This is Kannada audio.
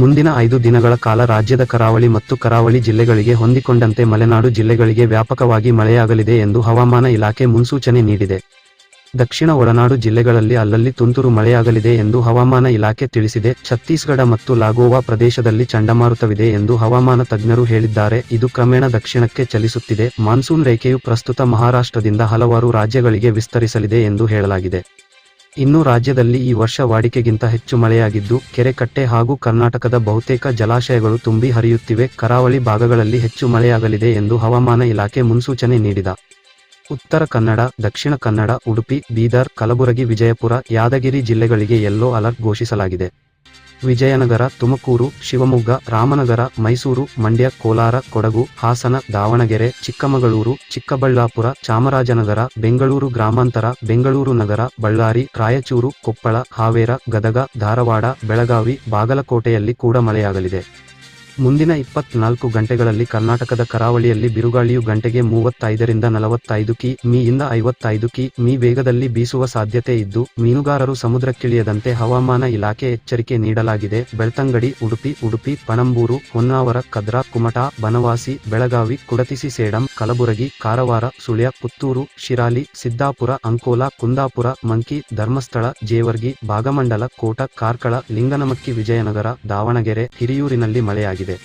ಮುಂದಿನ ಐದು ದಿನಗಳ ಕಾಲ ರಾಜ್ಯದ ಕರಾವಳಿ ಮತ್ತು ಕರಾವಳಿ ಜಿಲ್ಲೆಗಳಿಗೆ ಹೊಂದಿಕೊಂಡಂತೆ ಮಲೆನಾಡು ಜಿಲ್ಲೆಗಳಿಗೆ ವ್ಯಾಪಕವಾಗಿ ಮಳೆಯಾಗಲಿದೆ ಎಂದು ಹವಾಮಾನ ಇಲಾಖೆ ಮುನ್ಸೂಚನೆ ನೀಡಿದೆ. ದಕ್ಷಿಣ ಒಳನಾಡು ಜಿಲ್ಲೆಗಳಲ್ಲಿ ಅಲ್ಲಲ್ಲಿ ತುಂತುರು ಮಳೆಯಾಗಲಿದೆ ಎಂದು ಹವಾಮಾನ ಇಲಾಖೆ ತಿಳಿಸಿದೆ. ಛತ್ತೀಸ್ಗಢ ಮತ್ತು ಲಾಗೋವಾ ಪ್ರದೇಶದಲ್ಲಿ ಚಂಡಮಾರುತವಿದೆ ಎಂದು ಹವಾಮಾನ ತಜ್ಞರು ಹೇಳಿದ್ದಾರೆ. ಇದು ಕ್ರಮೇಣ ದಕ್ಷಿಣಕ್ಕೆ ಚಲಿಸುತ್ತಿದೆ. ಮಾನ್ಸೂನ್ ರೇಖೆಯು ಪ್ರಸ್ತುತ ಮಹಾರಾಷ್ಟ್ರದಿಂದ ಹಲವಾರು ರಾಜ್ಯಗಳಿಗೆ ವಿಸ್ತರಿಸಲಿದೆ ಎಂದು ಹೇಳಲಾಗಿದೆ. ಇನ್ನು ರಾಜ್ಯದಲ್ಲಿ ಈ ವರ್ಷ ವಾಡಿಕೆಗಿಂತ ಹೆಚ್ಚು ಮಳೆಯಾಗಿದ್ದು, ಕೆರೆಕಟ್ಟೆ ಹಾಗೂ ಕರ್ನಾಟಕದ ಬಹುತೇಕ ಜಲಾಶಯಗಳು ತುಂಬಿ ಹರಿಯುತ್ತಿವೆ. ಕರಾವಳಿ ಭಾಗಗಳಲ್ಲಿ ಹೆಚ್ಚು ಮಳೆಯಾಗಲಿದೆ ಎಂದು ಹವಾಮಾನ ಇಲಾಖೆ ಮುನ್ಸೂಚನೆ ನೀಡಿದ. ಉತ್ತರ ಕನ್ನಡ, ದಕ್ಷಿಣ ಕನ್ನಡ, ಉಡುಪಿ, ಬೀದರ್, ಕಲಬುರಗಿ, ವಿಜಯಪುರ, ಯಾದಗಿರಿ ಜಿಲ್ಲೆಗಳಿಗೆ ಯೆಲ್ಲೋ ಅಲರ್ಟ್ ಘೋಷಿಸಲಾಗಿದೆ. ವಿಜಯನಗರ, ತುಮಕೂರು, ಶಿವಮೊಗ್ಗ, ರಾಮನಗರ, ಮೈಸೂರು, ಮಂಡ್ಯ, ಕೋಲಾರ, ಕೊಡಗು, ಹಾಸನ, ದಾವಣಗೆರೆ, ಚಿಕ್ಕಮಗಳೂರು, ಚಿಕ್ಕಬಳ್ಳಾಪುರ, ಚಾಮರಾಜನಗರ, ಬೆಂಗಳೂರು ಗ್ರಾಮಾಂತರ, ಬೆಂಗಳೂರು ನಗರ, ಬಳ್ಳಾರಿ, ರಾಯಚೂರು, ಕೊಪ್ಪಳ, ಹಾವೇರ, ಗದಗ, ಧಾರವಾಡ, ಬೆಳಗಾವಿ, ಬಾಗಲಕೋಟೆಯಲ್ಲಿ ಕೂಡ ಮಳೆಯಾಗಲಿದೆ. ಮುಂದಿನ ಇಪ್ಪತ್ನಾಲ್ಕು ಗಂಟೆಗಳಲ್ಲಿ ಕರ್ನಾಟಕದ ಕರಾವಳಿಯಲ್ಲಿ ಬಿರುಗಾಳಿಯು ಗಂಟೆಗೆ ಮೂವತ್ತೈದರಿಂದ ನಲವತ್ತೈದು ಕಿ, ಮೀಯಿಂದ ಐವತ್ತೈದು ಕಿ, ಮೀ ವೇಗದಲ್ಲಿ ಬೀಸುವ ಸಾಧ್ಯತೆ ಇದ್ದು, ಮೀನುಗಾರರು ಸಮುದ್ರಕ್ಕಿಳಿಯದಂತೆ ಹವಾಮಾನ ಇಲಾಖೆ ಎಚ್ಚರಿಕೆ ನೀಡಲಾಗಿದೆ. ಬೆಳ್ತಂಗಡಿ, ಉಡುಪಿ ಉಡುಪಿ, ಪಣಂಬೂರು, ಹೊನ್ನಾವರ, ಕದ್ರಾ, ಕುಮಟಾ, ಬನವಾಸಿ, ಬೆಳಗಾವಿ, ಕುಡತಿಸಿ, ಸೇಡಂ ಕಲಬುರಗಿ, ಕಾರವಾರ, ಸುಳ್ಯ, ಪುತ್ತೂರು, ಶಿರಾಲಿ, ಸಿದ್ದಾಪುರ, ಅಂಕೋಲಾ, ಕುಂದಾಪುರ, ಮಂಕಿ, ಧರ್ಮಸ್ಥಳ, ಜೇವರ್ಗಿ, ಭಾಗಮಂಡಲ, ಕೋಟ, ಕಾರ್ಕಳ, ಲಿಂಗನಮಕ್ಕಿ, ವಿಜಯನಗರ, ದಾವಣಗೆರೆ, ಹಿರಿಯೂರಿನಲ್ಲಿ ಮಳೆಯಾಗಿದೆ.